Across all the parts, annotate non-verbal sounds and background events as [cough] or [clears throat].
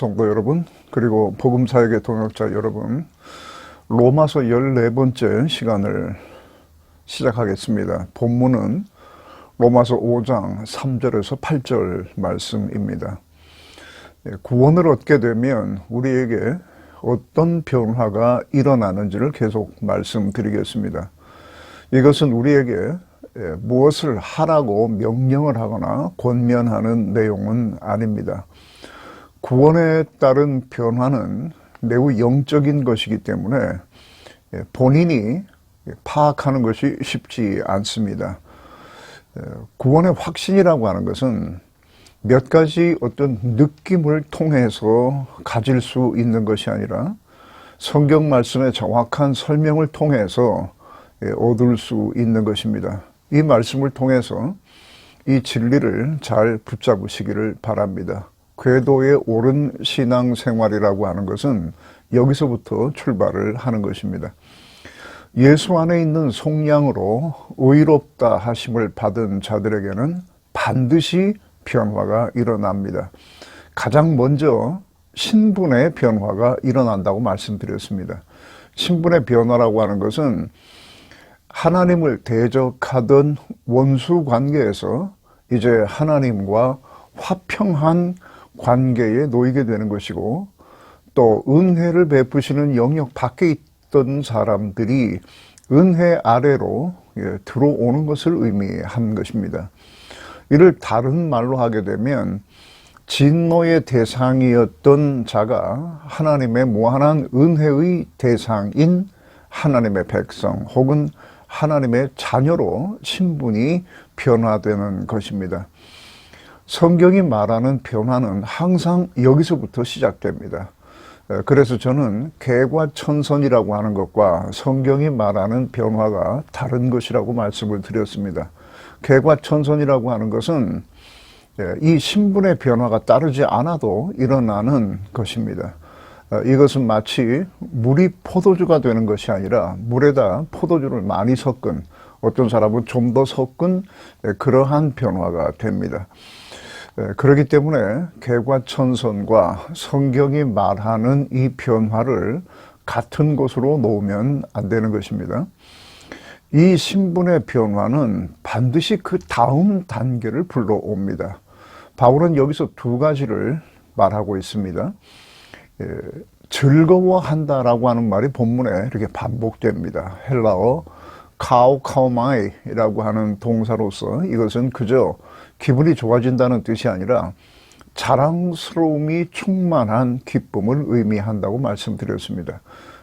성도 여러분, 그리고 복음 사역의 동역자 여러분, 로마서 14번째 시간을 시작하겠습니다. 본문은 로마서 5장 3절에서 8절 말씀입니다. 예, 구원을 얻게 되면 우리에게 어떤 변화가 일어나는지를 계속 말씀드리겠습니다. 이것은 우리에게 예, 무엇을 하라고 명령을 하거나 권면하는 내용은 아닙니다. 구원에 따른 변화는 매우 영적인 것이기 때문에 예, 본인이 파악하는 것이 쉽지 않습니다. 구원의 확신이라고 하는 것은 몇 가지 어떤 느낌을 통해서 가질 수 있는 것이 아니라 성경 말씀의 정확한 설명을 통해서 예, 얻을 수 있는 것입니다. 이 말씀을 통해서 이 진리를 잘 붙잡으시기를 바랍니다. 궤도의 옳은 신앙 생활이라고 하는 것은 여기서부터 출발을 하는 것입니다. 예수 안에 있는 속량으로 의롭다 하심을 받은 자들에게는 반드시 변화가 일어납니다. 가장 먼저 신분의 변화가 일어난다고 말씀드렸습니다. 신분의 변화라고 하는 것은 하나님을 대적하던 원수 관계에서 이제 하나님과 화평한 관계에 놓이게 되는 것이고 또 은혜를 베푸시는 영역 밖에 있던 사람들이 은혜 아래로 예, 들어오는 것을 의미한 것입니다. 이를 다른 말로 하게 되면 진노의 대상이었던 자가 하나님의 무한한 은혜의 대상인 하나님의 백성 혹은 하나님의 자녀로 신분이 변화되는 것입니다. 성경이 말하는 변화는 항상 여기서부터 시작됩니다. 그래서 저는 개과천선이라고 하는 것과 성경이 말하는 변화가 다른 것이라고 말씀을 드렸습니다. 개과천선이라고 하는 것은 이 신분의 변화가 따르지 않아도 일어나는 것입니다. 이것은 마치 물이 포도주가 되는 것이 아니라 물에다 포도주를 많이 섞은 어떤 사람은 좀 더 섞은 그러한 변화가 됩니다. 그렇기 때문에 개과천선과 성경이 말하는 이 변화를 같은 곳으로 놓으면 안 되는 것입니다. 이 신분의 변화는 반드시 그 다음 단계를 불러옵니다. 바울은 여기서 두 가지를 말하고 있습니다. 예, 즐거워한다라고 하는 말이 본문에 이렇게 반복됩니다. 헬라어 카오카오마이라고 하는 동사로서 이것은 그저 기분이 좋아진다는 뜻이 아니라 자랑스러움이 충만한 기쁨을 의미한다고 말씀드렸습니다.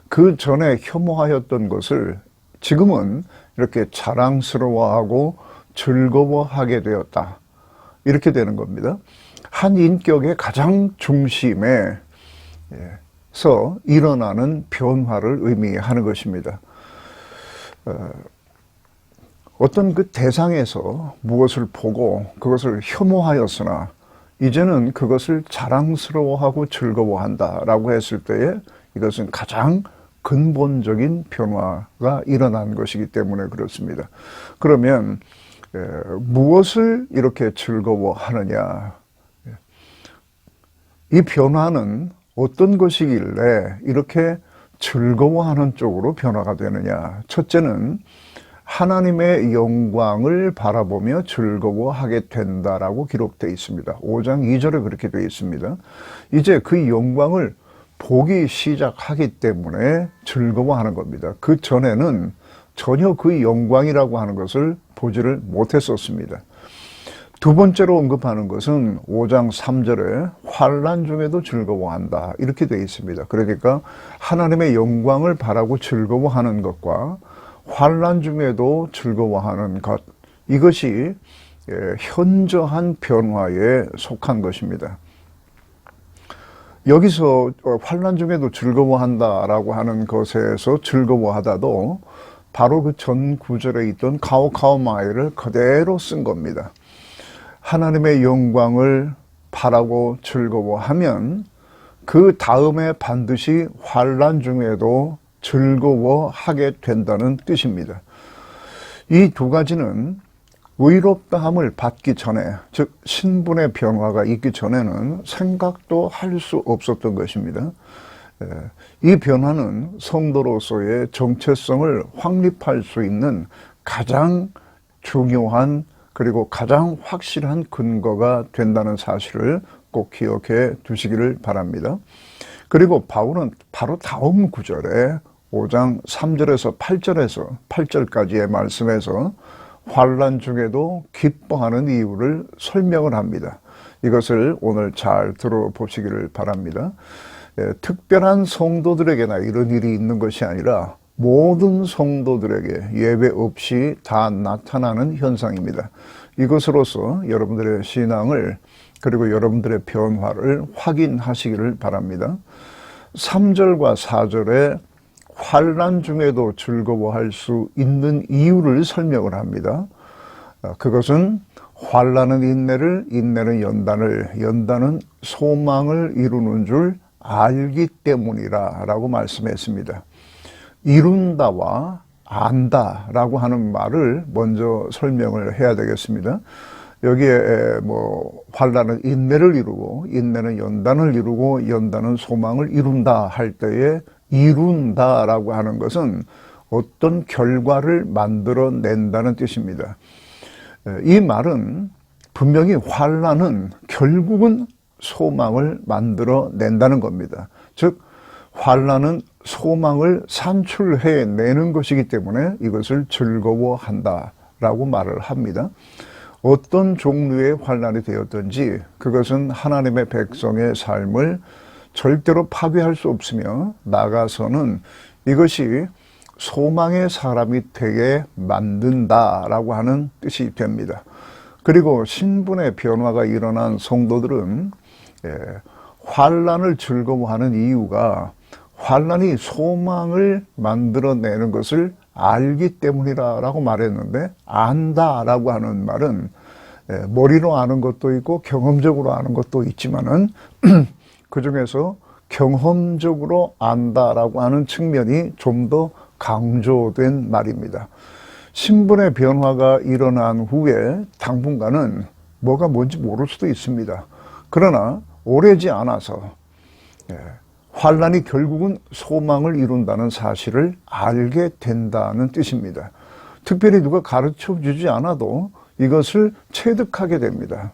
그 전에 혐오하였던 것을 지금은 이렇게 자랑스러워하고 즐거워하게 되었다. 이렇게 되는 겁니다. 한 인격의 가장 중심에서 일어나는 변화를 의미하는 것입니다. 어, 어떤 그 대상에서 무엇을 보고 그것을 혐오하였으나 이제는 그것을 자랑스러워하고 즐거워한다라고 했을 때에 이것은 가장 근본적인 변화가 일어난 것이기 때문에 그렇습니다. 그러면 에, 무엇을 이렇게 즐거워하느냐? 이 변화는 어떤 것이길래 이렇게 즐거워하는 쪽으로 변화가 되느냐? 첫째는 하나님의 영광을 바라보며 즐거워하게 된다라고 기록되어 있습니다. 5장 2절에 그렇게 되어 있습니다. 이제 그 영광을 보기 시작하기 때문에 즐거워하는 겁니다. 그 전에는 전혀 그 영광이라고 하는 것을 보지를 못했었습니다. 두 번째로 언급하는 것은 5장 3절에 환란 중에도 즐거워한다 이렇게 되어 있습니다. 그러니까 하나님의 영광을 바라고 즐거워하는 것과 환란 중에도 즐거워하는 것 이것이 예, 현저한 변화에 속한 것입니다. 여기서 어, 환란 중에도 즐거워한다라고 하는 것에서 즐거워하다도 바로 그 전 구절에 있던 카오카오마이를 그대로 쓴 겁니다. 하나님의 영광을 바라고 즐거워하면 그 다음에 반드시 환란 중에도 즐거워하게 된다는 뜻입니다. 이 두 가지는 의롭다함을 받기 전에, 즉 신분의 변화가 있기 전에는 생각도 할 수 없었던 것입니다. 예, 이 변화는 성도로서의 정체성을 확립할 수 있는 가장 중요한 그리고 가장 확실한 근거가 된다는 사실을 꼭 기억해 두시기를 바랍니다. 그리고 바울은 바로 다음 구절에 5장 3절에서 8절에서 8절까지의 말씀에서 환란 중에도 기뻐하는 이유를 설명을 합니다. 이것을 오늘 잘 들어보시기를 바랍니다. 예, 특별한 성도들에게나 이런 일이 있는 것이 아니라 모든 성도들에게 예외 없이 다 나타나는 현상입니다. 이것으로서 여러분들의 신앙을 그리고 여러분들의 변화를 확인하시기를 바랍니다. 3절과 4절에 환란 중에도 즐거워할 수 있는 이유를 설명을 합니다. 아, 그것은 환란은 인내를, 인내는 연단을, 연단은 소망을 이루는 줄 알기 때문이라라고 말씀했습니다. 이룬다와 안다라고 하는 말을 먼저 설명을 해야 되겠습니다. 여기에 뭐 환란은 인내를 이루고 인내는 연단을 이루고 연단은 소망을 이룬다 할 때에 이룬다라고 하는 것은 어떤 결과를 만들어 낸다는 뜻입니다. 이 말은 분명히 환란은 결국은 소망을 만들어 낸다는 겁니다. 즉 환란은 소망을 산출해 내는 것이기 때문에 이것을 즐거워한다라고 말을 합니다. 어떤 종류의 환란이 되었든지 그것은 하나님의 백성의 삶을 절대로 파괴할 수 없으며 나가서는 이것이 소망의 사람이 되게 만든다라고 하는 뜻이 됩니다. 그리고 신분의 변화가 일어난 성도들은 예, 환란을 즐거워하는 이유가 환란이 소망을 만들어내는 것을 알기 때문이라고 말했는데 안다라고 하는 말은 예, 머리로 아는 것도 있고 경험적으로 아는 것도 있지만은 [clears throat] 그 중에서 경험적으로 안다라고 하는 측면이 좀 더 강조된 말입니다. 신분의 변화가 일어난 후에 당분간은 뭐가 뭔지 모를 수도 있습니다. 그러나 오래지 않아서 예, 환란이 결국은 소망을 이룬다는 사실을 알게 된다는 뜻입니다. 특별히 누가 가르쳐 주지 않아도 이것을 체득하게 됩니다.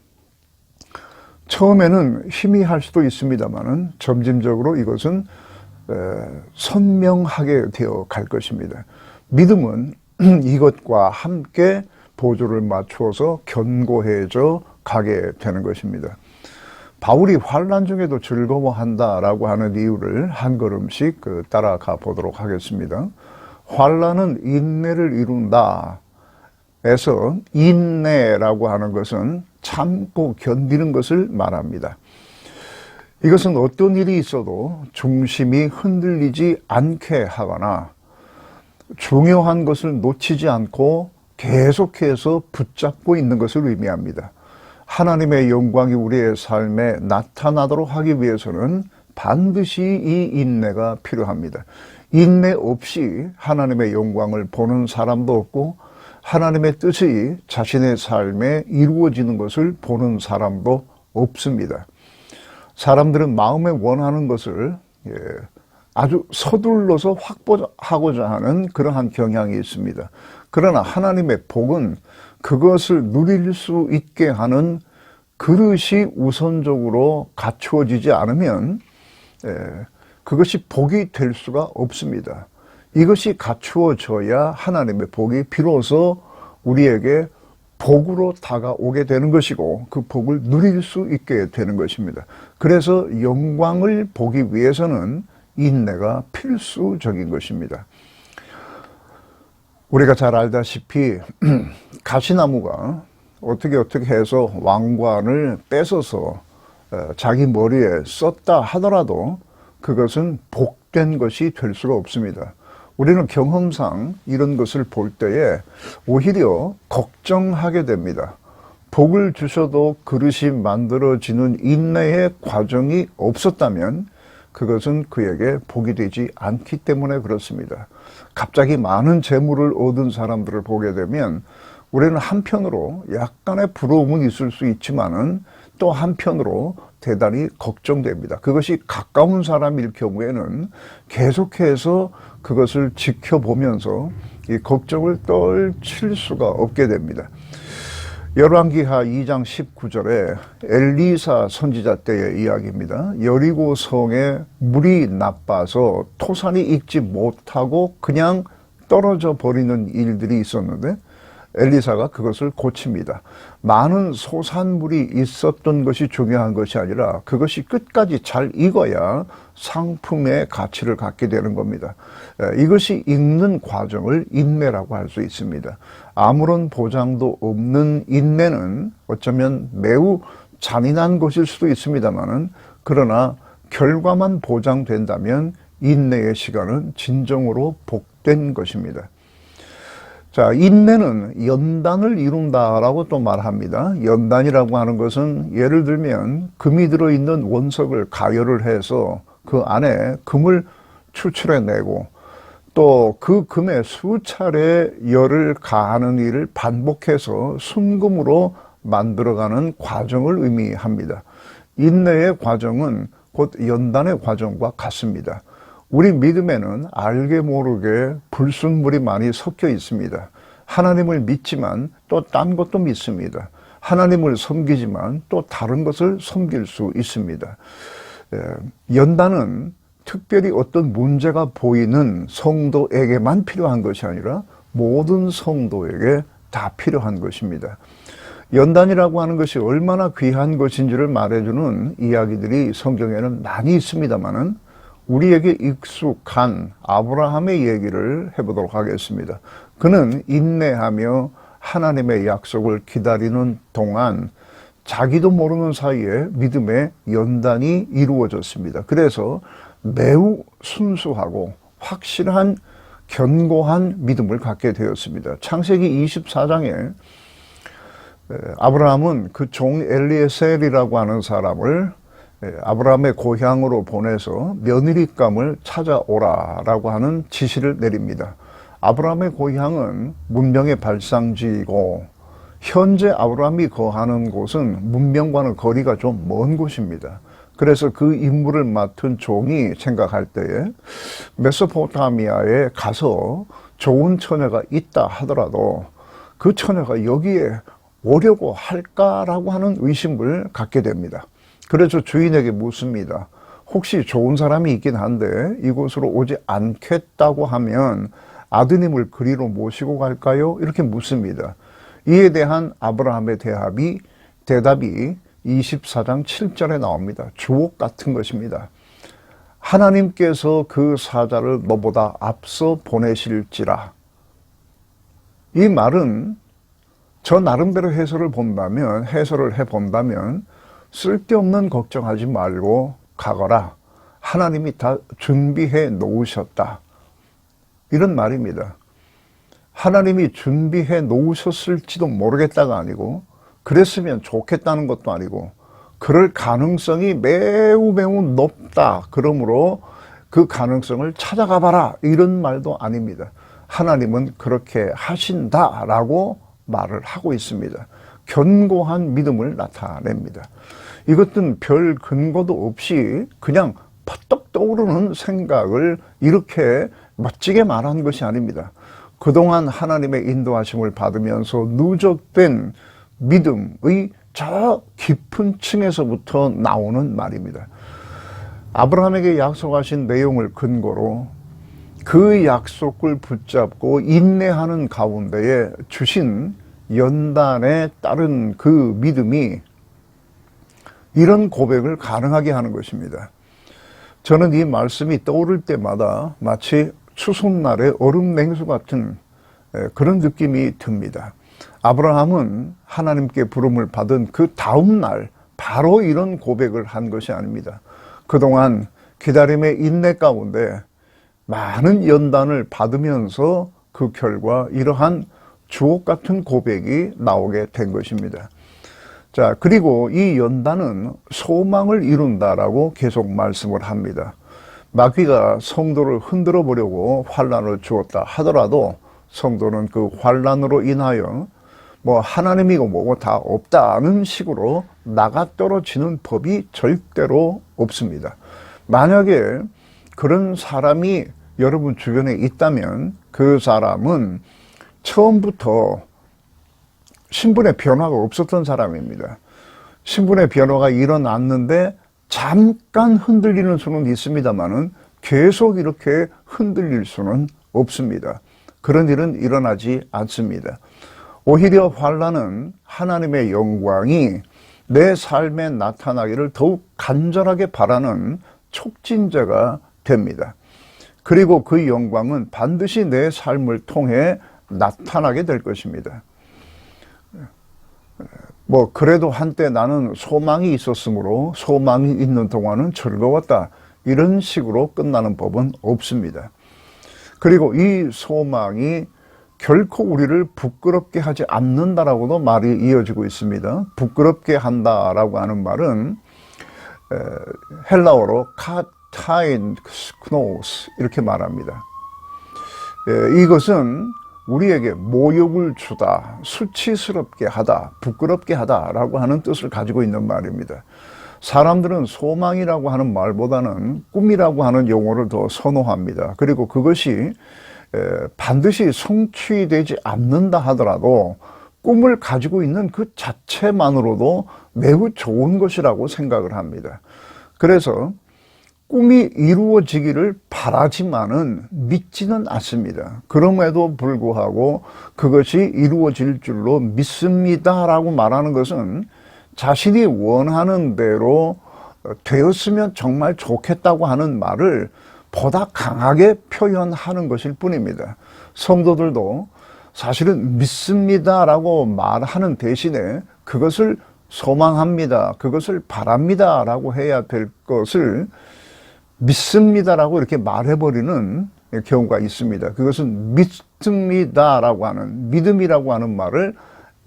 처음에는 희미할 수도 있습니다만은 점진적으로 이것은 선명하게 되어 갈 것입니다. 믿음은 [clears throat] 이것과 함께 보조를 맞추어서 견고해져 가게 되는 것입니다. 바울이 환란 중에도 즐거워한다라고 하는 이유를 한 걸음씩 그 따라가 보도록 하겠습니다. 환란은 인내를 이룬다. 에서 인내라고 하는 것은 참고 견디는 것을 말합니다. 이것은 어떤 일이 있어도 중심이 흔들리지 않게 하거나 중요한 것을 놓치지 않고 계속해서 붙잡고 있는 것을 의미합니다. 하나님의 영광이 우리의 삶에 나타나도록 하기 위해서는 반드시 이 인내가 필요합니다. 인내 없이 하나님의 영광을 보는 사람도 없고 하나님의 뜻이 자신의 삶에 이루어지는 것을 보는 사람도 없습니다. 사람들은 마음에 원하는 것을 예, 아주 서둘러서 확보하고자 하는 그러한 경향이 있습니다. 그러나 하나님의 복은 그것을 누릴 수 있게 하는 그릇이 우선적으로 갖추어지지 않으면 예, 그것이 복이 될 수가 없습니다. 이것이 갖추어져야 하나님의 복이 비로소 우리에게 복으로 다가오게 되는 것이고 그 복을 누릴 수 있게 되는 것입니다. 그래서 영광을 보기 위해서는 인내가 필수적인 것입니다. 우리가 잘 알다시피 [clears throat] 가시나무가 어떻게 어떻게 해서 왕관을 뺏어서 어, 자기 머리에 썼다 하더라도 그것은 복된 것이 될 수가 없습니다. 우리는 경험상 이런 것을 볼 때에 오히려 걱정하게 됩니다. 복을 주셔도 그릇이 만들어지는 인내의 과정이 없었다면 그것은 그에게 복이 되지 않기 때문에 그렇습니다. 갑자기 많은 재물을 얻은 사람들을 보게 되면 우리는 한편으로 약간의 부러움은 있을 수 있지만은 또 한편으로 대단히 걱정됩니다. 그것이 가까운 사람일 경우에는 계속해서 그것을 지켜보면서 이 걱정을 떨칠 수가 없게 됩니다. 열왕기하 2장 19절에 엘리사 선지자 때의 이야기입니다. 여리고 성에 물이 나빠서 토산이 익지 못하고 그냥 떨어져 버리는 일들이 있었는데 엘리사가 그것을 고칩니다. 많은 소산물이 있었던 것이 중요한 것이 아니라 그것이 끝까지 잘 익어야 상품의 가치를 갖게 되는 겁니다. 이것이 익는 과정을 인내라고 할 수 있습니다. 아무런 보장도 없는 인내는 어쩌면 매우 잔인한 것일 수도 있습니다만은 그러나 결과만 보장된다면 인내의 시간은 진정으로 복된 것입니다. 자, 인내는 연단을 이룬다라고 또 말합니다. 연단이라고 하는 것은 예를 들면 금이 들어있는 원석을 가열을 해서 그 안에 금을 추출해내고 또 그 금에 수차례 열을 가하는 일을 반복해서 순금으로 만들어가는 과정을 의미합니다. 인내의 과정은 곧 연단의 과정과 같습니다. 우리 믿음에는 알게 모르게 불순물이 많이 섞여 있습니다. 하나님을 믿지만 또 딴 것도 믿습니다. 하나님을 섬기지만 또 다른 것을 섬길 수 있습니다. 연단은 특별히 어떤 문제가 보이는 성도에게만 필요한 것이 아니라 모든 성도에게 다 필요한 것입니다. 연단이라고 하는 것이 얼마나 귀한 것인지를 말해주는 이야기들이 성경에는 많이 있습니다만은 우리에게 익숙한 아브라함의 얘기를 해보도록 하겠습니다. 그는 인내하며 하나님의 약속을 기다리는 동안 자기도 모르는 사이에 믿음의 연단이 이루어졌습니다. 그래서 매우 순수하고 확실한 견고한 믿음을 갖게 되었습니다. 창세기 24장에 아브라함은 그 종 엘리에셀이라고 하는 사람을 예, 아브라함의 고향으로 보내서 며느리감을 찾아오라라고 하는 지시를 내립니다. 아브라함의 고향은 문명의 발상지이고 현재 아브라함이 거하는 곳은 문명과는 거리가 좀 먼 곳입니다. 그래서 그 임무를 맡은 종이 생각할 때에 메소포타미아에 가서 좋은 처녀가 있다 하더라도 그 처녀가 여기에 오려고 할까라고 하는 의심을 갖게 됩니다. 그래서 주인에게 묻습니다. 혹시 좋은 사람이 있긴 한데 이곳으로 오지 않겠다고 하면 아드님을 그리로 모시고 갈까요? 이렇게 묻습니다. 이에 대한 아브라함의 대답이 대답이 24장 7절에 나옵니다. 주옥 같은 것입니다. 하나님께서 그 사자를 너보다 앞서 보내실지라. 이 말은 저 나름대로 해설을 본다면 해설을 해 본다면 쓸데없는 걱정하지 말고 가거라. 하나님이 다 준비해 놓으셨다. 이런 말입니다. 하나님이 준비해 놓으셨을지도 모르겠다가 아니고, 그랬으면 좋겠다는 것도 아니고, 그럴 가능성이 매우 매우 높다. 그러므로 그 가능성을 찾아가 봐라. 이런 말도 아닙니다. 하나님은 그렇게 하신다라고 말을 하고 있습니다. 견고한 믿음을 나타냅니다. 이것은 별 근거도 없이 그냥 퍼떡 떠오르는 생각을 이렇게 멋지게 말한 것이 아닙니다. 그동안 하나님의 인도하심을 받으면서 누적된 믿음의 저 깊은 층에서부터 나오는 말입니다. 아브라함에게 약속하신 내용을 근거로 그 약속을 붙잡고 인내하는 가운데에 주신 연단에 따른 그 믿음이 이런 고백을 가능하게 하는 것입니다. 저는 이 말씀이 떠오를 때마다 마치 추석날의 얼음 냉수 같은 그런 느낌이 듭니다. 아브라함은 하나님께 부름을 받은 그 다음 날 바로 이런 고백을 한 것이 아닙니다. 그동안 기다림의 인내 가운데 많은 연단을 받으면서 그 결과 이러한 주옥 같은 고백이 나오게 된 것입니다. 자, 그리고 이 연단은 소망을 이룬다라고 계속 말씀을 합니다. 마귀가 성도를 흔들어 보려고 환란을 주었다 하더라도 성도는 그 환란으로 인하여 뭐 하나님이고 뭐고 다 없다는 식으로 나가 떨어지는 법이 절대로 없습니다. 만약에 그런 사람이 여러분 주변에 있다면 그 사람은 처음부터 신분의 변화가 없었던 사람입니다. 신분의 변화가 일어났는데 잠깐 흔들리는 수는 있습니다만은 계속 이렇게 흔들릴 수는 없습니다. 그런 일은 일어나지 않습니다. 오히려 환란은 하나님의 영광이 내 삶에 나타나기를 더욱 간절하게 바라는 촉진제가 됩니다. 그리고 그 영광은 반드시 내 삶을 통해 나타나게 될 것입니다. 뭐 그래도 한때 나는 소망이 있었으므로 소망이 있는 동안은 즐거웠다. 이런 식으로 끝나는 법은 없습니다. 그리고 이 소망이 결코 우리를 부끄럽게 하지 않는다라고도 말이 이어지고 있습니다. 부끄럽게 한다라고 하는 말은 헬라어로 카타인 스크노스 이렇게 말합니다. 이것은 우리에게 모욕을 주다, 수치스럽게 하다, 부끄럽게 하다라고 하는 뜻을 가지고 있는 말입니다. 사람들은 소망이라고 하는 말보다는 꿈이라고 하는 용어를 더 선호합니다. 그리고 그것이 반드시 성취되지 않는다 하더라도 꿈을 가지고 있는 그 자체만으로도 매우 좋은 것이라고 생각을 합니다. 그래서 꿈이 이루어지기를 바라지만은 믿지는 않습니다. 그럼에도 불구하고 그것이 이루어질 줄로 믿습니다라고 말하는 것은 자신이 원하는 대로 되었으면 정말 좋겠다고 하는 말을 보다 강하게 표현하는 것일 뿐입니다. 성도들도 사실은 믿습니다라고 말하는 대신에 그것을 소망합니다. 그것을 바랍니다라고 해야 될 것을 믿습니다라고 이렇게 말해버리는 경우가 있습니다. 그것은 믿습니다라고 하는, 믿음이라고 하는 말을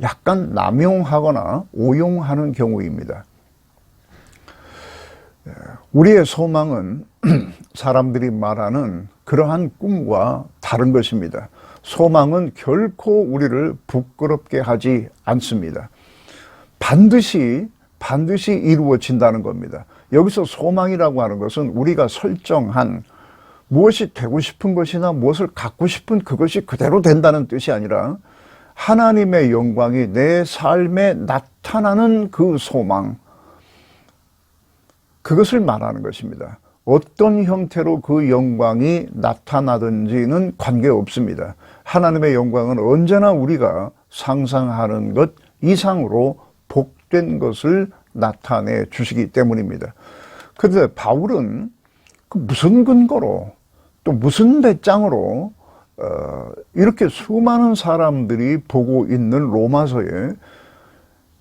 약간 남용하거나 오용하는 경우입니다. 우리의 소망은 [clears throat] 사람들이 말하는 그러한 꿈과 다른 것입니다. 소망은 결코 우리를 부끄럽게 하지 않습니다. 반드시, 반드시 이루어진다는 겁니다. 여기서 소망이라고 하는 것은 우리가 설정한 무엇이 되고 싶은 것이나 무엇을 갖고 싶은 그것이 그대로 된다는 뜻이 아니라 하나님의 영광이 내 삶에 나타나는 그 소망, 그것을 말하는 것입니다. 어떤 형태로 그 영광이 나타나든지는 관계없습니다. 하나님의 영광은 언제나 우리가 상상하는 것 이상으로 복된 것을 나타내 주시기 때문입니다. 그런데 바울은 그 무슨 근거로 또 무슨 배짱으로 어, 이렇게 수많은 사람들이 보고 있는 로마서에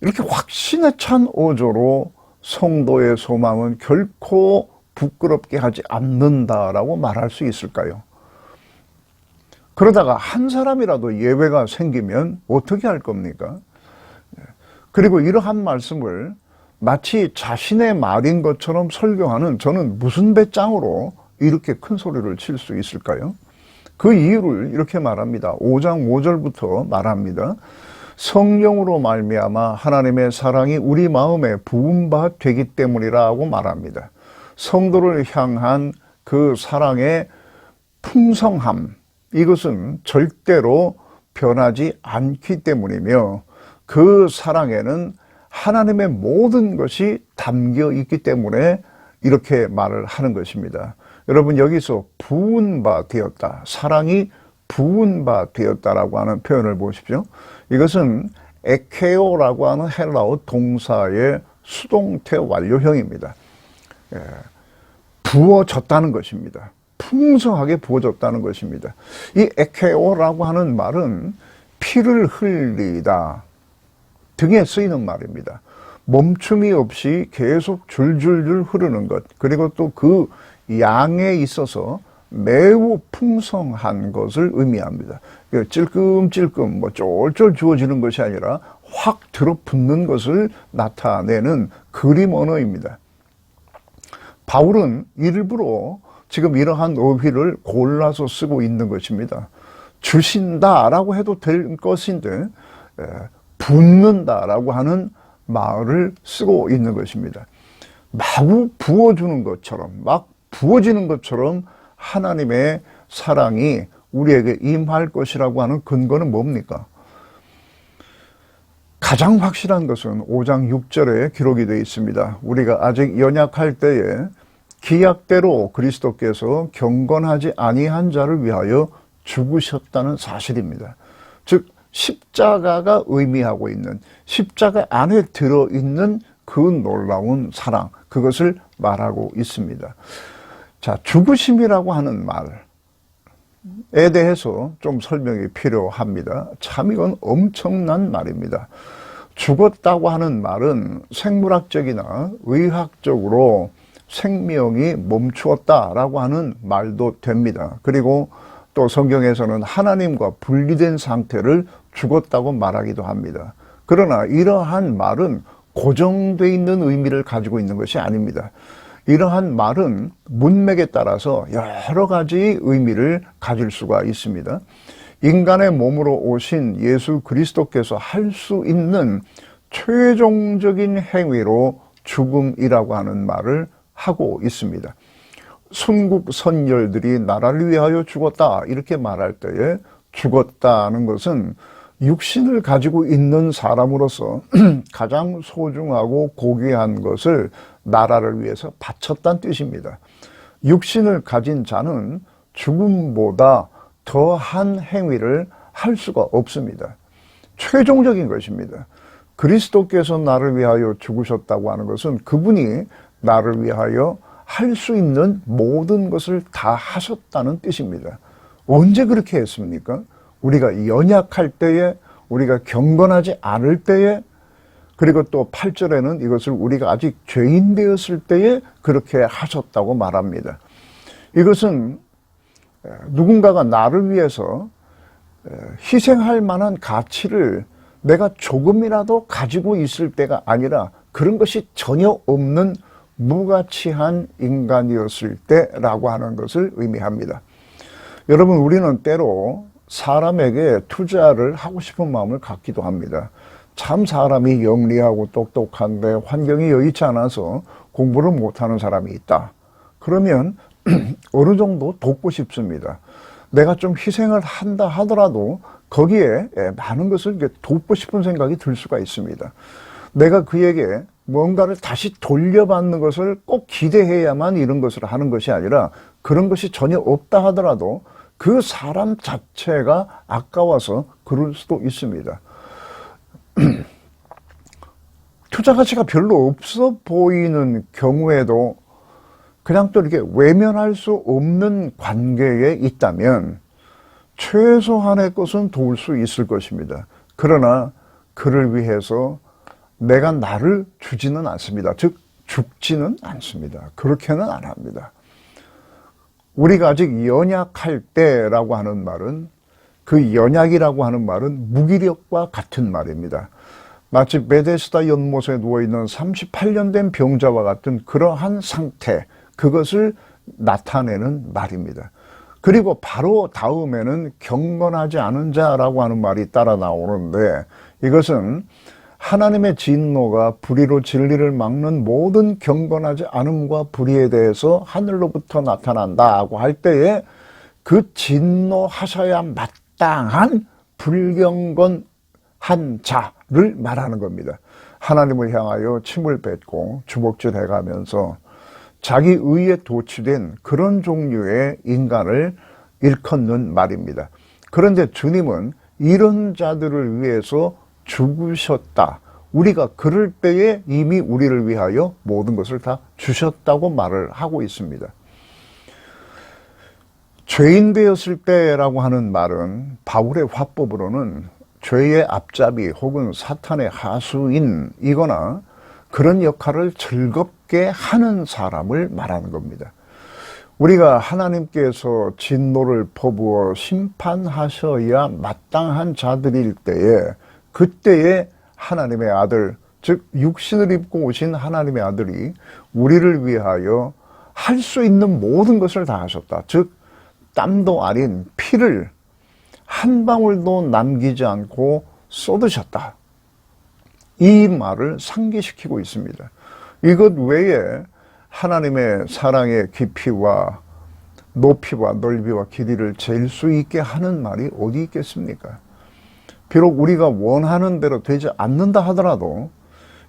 이렇게 확신에 찬 어조로 성도의 소망은 결코 부끄럽게 하지 않는다라고 말할 수 있을까요? 그러다가 한 사람이라도 예외가 생기면 어떻게 할 겁니까? 그리고 이러한 말씀을 마치 자신의 말인 것처럼 설교하는 저는 무슨 배짱으로 이렇게 큰 소리를 칠 수 있을까요? 그 이유를 이렇게 말합니다. 5장 5절부터 말합니다. 성령으로 말미암아 하나님의 사랑이 우리 마음에 부은 바 되기 때문이라고 말합니다. 성도를 향한 그 사랑의 풍성함 이것은 절대로 변하지 않기 때문이며 그 사랑에는 하나님의 모든 것이 담겨 있기 때문에 이렇게 말을 하는 것입니다. 여러분 여기서 부은 바 되었다. 사랑이 부은 바 되었다라고 하는 표현을 보십시오. 이것은 에케오라고 하는 헬라어 동사의 수동태 완료형입니다. 예, 부어졌다는 것입니다. 풍성하게 부어졌다는 것입니다. 이 에케오라고 하는 말은 피를 흘리다 등에 쓰이는 말입니다. 멈춤이 없이 계속 줄줄줄 흐르는 것, 그리고 또 그 양에 있어서 매우 풍성한 것을 의미합니다. 그 찔끔찔끔 뭐 쫄쫄 주어지는 것이 아니라 확 들어붙는 것을 나타내는 그림 언어입니다. 바울은 일부러 지금 이러한 어휘를 골라서 쓰고 있는 것입니다. 주신다라고 해도 될 것인데 붓는다라고 하는 말을 쓰고 있는 것입니다. 마구 부어주는 것처럼, 막 부어지는 것처럼 하나님의 사랑이 우리에게 임할 것이라고 하는 근거는 뭡니까? 가장 확실한 것은 5장 6절에 기록이 되어 있습니다. 우리가 아직 연약할 때에 기약대로 그리스도께서 경건하지 아니한 자를 위하여 죽으셨다는 사실입니다. 즉 십자가가 의미하고 있는 십자가 안에 들어 있는 그 놀라운 사랑 그것을 말하고 있습니다. 자, 죽으심이라고 하는 말에 대해서 좀 설명이 필요합니다. 참 이건 엄청난 말입니다. 죽었다고 하는 말은 생물학적이나 의학적으로 생명이 멈추었다라고 하는 말도 됩니다. 그리고 또 성경에서는 하나님과 분리된 상태를 죽었다고 말하기도 합니다. 그러나 이러한 말은 고정되어 있는 의미를 가지고 있는 것이 아닙니다. 이러한 말은 문맥에 따라서 여러 가지 의미를 가질 수가 있습니다. 인간의 몸으로 오신 예수 그리스도께서 할 수 있는 최종적인 행위로 죽음이라고 하는 말을 하고 있습니다. 순국 선열들이 나라를 위하여 죽었다 이렇게 말할 때에 죽었다는 것은 육신을 가지고 있는 사람으로서 [clears throat] 가장 소중하고 고귀한 것을 나라를 위해서 바쳤다는 뜻입니다. 육신을 가진 자는 죽음보다 더한 행위를 할 수가 없습니다. 최종적인 것입니다. 그리스도께서 나를 위하여 죽으셨다고 하는 것은 그분이 나를 위하여 할 수 있는 모든 것을 다 하셨다는 뜻입니다. 언제 그렇게 했습니까? 우리가 연약할 때에, 우리가 경건하지 않을 때에, 그리고 또 8절에는 이것을 우리가 아직 죄인 되었을 때에 그렇게 하셨다고 말합니다. 이것은 누군가가 나를 위해서 희생할 만한 가치를 내가 조금이라도 가지고 있을 때가 아니라 그런 것이 전혀 없는 무가치한 인간이었을 때라고 하는 것을 의미합니다. 여러분, 우리는 때로 사람에게 투자를 하고 싶은 마음을 갖기도 합니다. 참 사람이 영리하고 똑똑한데 환경이 여의치 않아서 공부를 못하는 사람이 있다. 그러면 [clears throat] 어느 정도 돕고 싶습니다. 내가 좀 희생을 한다 하더라도 거기에 예, 많은 것을 돕고 싶은 생각이 들 수가 있습니다. 내가 그에게 뭔가를 다시 돌려받는 것을 꼭 기대해야만 이런 것을 하는 것이 아니라 그런 것이 전혀 없다 하더라도 그 사람 자체가 아까워서 그럴 수도 있습니다. [clears throat] 투자 가치가 별로 없어 보이는 경우에도 그냥 또 이렇게 외면할 수 없는 관계에 있다면 최소한의 것은 도울 수 있을 것입니다. 그러나 그를 위해서 내가 나를 주지는 않습니다. 즉, 죽지는 않습니다. 그렇게는 안 합니다. 우리가 아직 연약할 때라고 하는 말은 그 연약이라고 하는 말은 무기력과 같은 말입니다. 마치 베데스다 연못에 누워있는 38년 된 병자와 같은 그러한 상태, 그것을 나타내는 말입니다. 그리고 바로 다음에는 경건하지 않은 자라고 하는 말이 따라 나오는데 이것은 하나님의 진노가 불의로 진리를 막는 모든 경건하지 않음과 불의에 대해서 하늘로부터 나타난다고 할 때에 그 진노하셔야 마땅한 불경건한 자를 말하는 겁니다. 하나님을 향하여 침을 뱉고 주먹질 해가면서 자기 의에 도취된 그런 종류의 인간을 일컫는 말입니다. 그런데 주님은 이런 자들을 위해서 죽으셨다. 우리가 그럴 때에 이미 우리를 위하여 모든 것을 다 주셨다고 말을 하고 있습니다. 죄인 되었을 때라고 하는 말은 바울의 화법으로는 죄의 앞잡이 혹은 사탄의 하수인 이거나 그런 역할을 즐겁게 하는 사람을 말하는 겁니다. 우리가 하나님께서 진노를 퍼부어 심판하셔야 마땅한 자들일 때에 그때에 하나님의 아들, 즉 육신을 입고 오신 하나님의 아들이 우리를 위하여 할 수 있는 모든 것을 다 하셨다. 즉 땀도 아닌 피를 한 방울도 남기지 않고 쏟으셨다. 이 말을 상기시키고 있습니다. 이것 외에 하나님의 사랑의 깊이와 높이와 넓이와 길이를 잴 수 있게 하는 말이 어디 있겠습니까? 비록 우리가 원하는 대로 되지 않는다 하더라도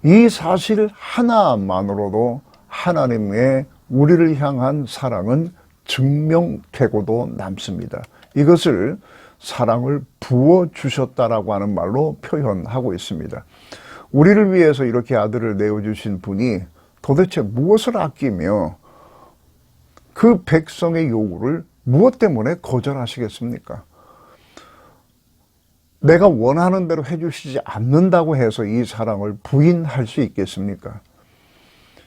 이 사실 하나만으로도 하나님의 우리를 향한 사랑은 증명되고도 남습니다. 이것을 사랑을 부어 주셨다라고 하는 말로 표현하고 있습니다. 우리를 위해서 이렇게 아들을 내어 주신 분이 도대체 무엇을 아끼며 그 백성의 요구를 무엇 때문에 거절하시겠습니까? 내가 원하는 대로 해주시지 않는다고 해서 이 사랑을 부인할 수 있겠습니까?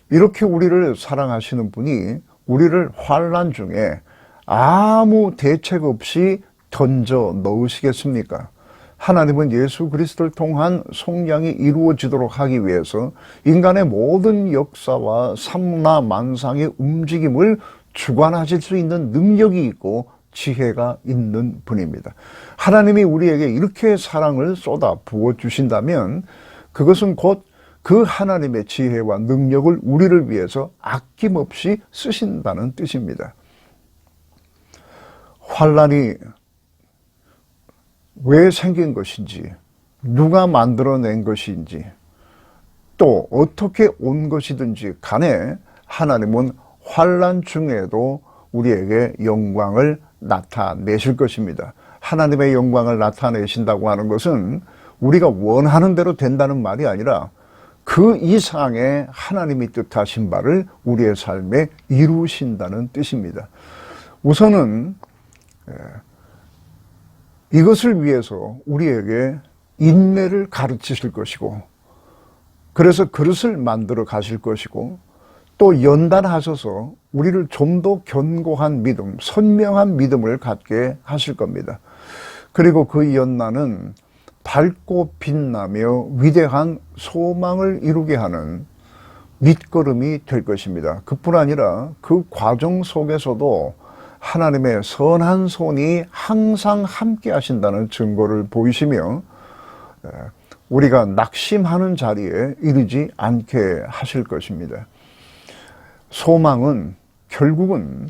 이렇게 우리를 사랑하시는 분이 우리를 환란 중에 아무 대책 없이 던져 넣으시겠습니까? 하나님은 예수 그리스도를 통한 속량이 이루어지도록 하기 위해서 인간의 모든 역사와 삼나 만상의 움직임을 주관하실 수 있는 능력이 있고 지혜가 있는 분입니다. 하나님이 우리에게 이렇게 사랑을 쏟아 부어 주신다면 그것은 곧 그 하나님의 지혜와 능력을 우리를 위해서 아낌없이 쓰신다는 뜻입니다. 환란이 왜 생긴 것인지, 누가 만들어낸 것인지, 또 어떻게 온 것이든지 간에 하나님은 환란 중에도 우리에게 영광을 나타내실 것입니다. 하나님의 영광을 나타내신다고 하는 것은 우리가 원하는 대로 된다는 말이 아니라 그 이상의 하나님이 뜻하신 바를 우리의 삶에 이루신다는 뜻입니다. 우선은 이것을 위해서 우리에게 인내를 가르치실 것이고 그래서 그릇을 만들어 가실 것이고 또 연단하셔서 우리를 좀 더 견고한 믿음, 선명한 믿음을 갖게 하실 겁니다. 그리고 그 연단은 밝고 빛나며 위대한 소망을 이루게 하는 밑거름이 될 것입니다. 그뿐 아니라 그 과정 속에서도 하나님의 선한 손이 항상 함께 하신다는 증거를 보이시며 우리가 낙심하는 자리에 이르지 않게 하실 것입니다. 소망은 결국은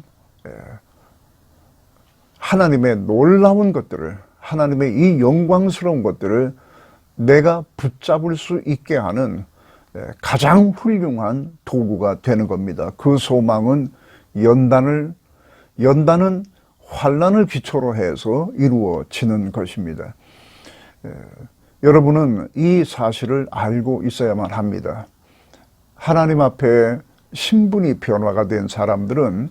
하나님의 놀라운 것들을 하나님의 이 영광스러운 것들을 내가 붙잡을 수 있게 하는 가장 훌륭한 도구가 되는 겁니다. 그 소망은 연단을 연단은 환란을 기초로 해서 이루어지는 것입니다. 여러분은 이 사실을 알고 있어야만 합니다. 하나님 앞에 신분이 변화가 된 사람들은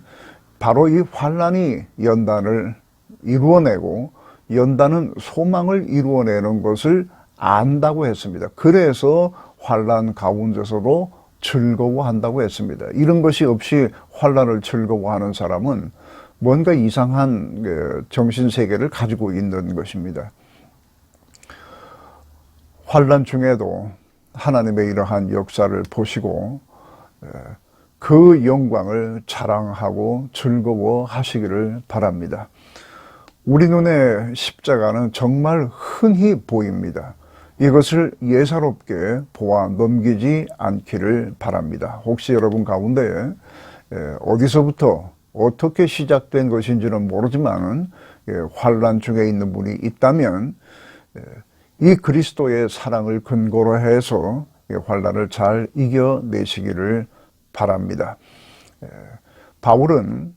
바로 이 환란이 연단을 이루어내고 연단은 소망을 이루어내는 것을 안다고 했습니다. 그래서 환란 가운데서도 즐거워한다고 했습니다. 이런 것이 없이 환란을 즐거워하는 사람은 뭔가 이상한 그 정신 세계를 가지고 있는 것입니다. 환란 중에도 하나님의 이러한 역사를 보시고 그 영광을 자랑하고 즐거워하시기를 바랍니다. 우리 눈에 십자가는 정말 흔히 보입니다. 이것을 예사롭게 보아 넘기지 않기를 바랍니다. 혹시 여러분 가운데 어디서부터 어떻게 시작된 것인지는 모르지만 환란 중에 있는 분이 있다면 이 그리스도의 사랑을 근거로 해서 환란을 잘 이겨내시기를 바랍니다. 바울은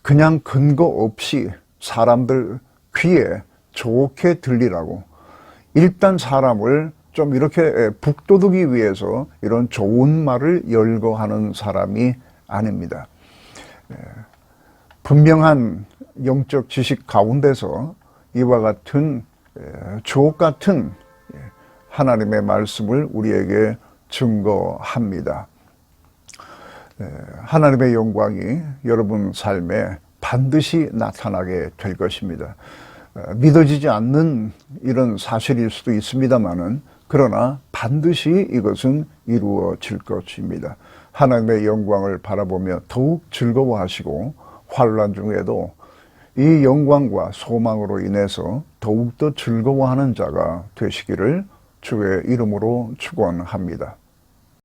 그냥 근거 없이 사람들 귀에 좋게 들리라고 일단 사람을 좀 이렇게 북돋우기 위해서 이런 좋은 말을 열거하는 사람이 아닙니다. 분명한 영적 지식 가운데서 이와 같은 주옥 같은 하나님의 말씀을 우리에게 증거합니다. 하나님의 영광이 여러분 삶에 반드시 나타나게 될 것입니다. 믿어지지 않는 이런 사실일 수도 있습니다만은 그러나 반드시 이것은 이루어질 것입니다. 하나님의 영광을 바라보며 더욱 즐거워하시고 환란 중에도 이 영광과 소망으로 인해서 더욱더 즐거워하는 자가 되시기를 주의 이름으로 축원합니다.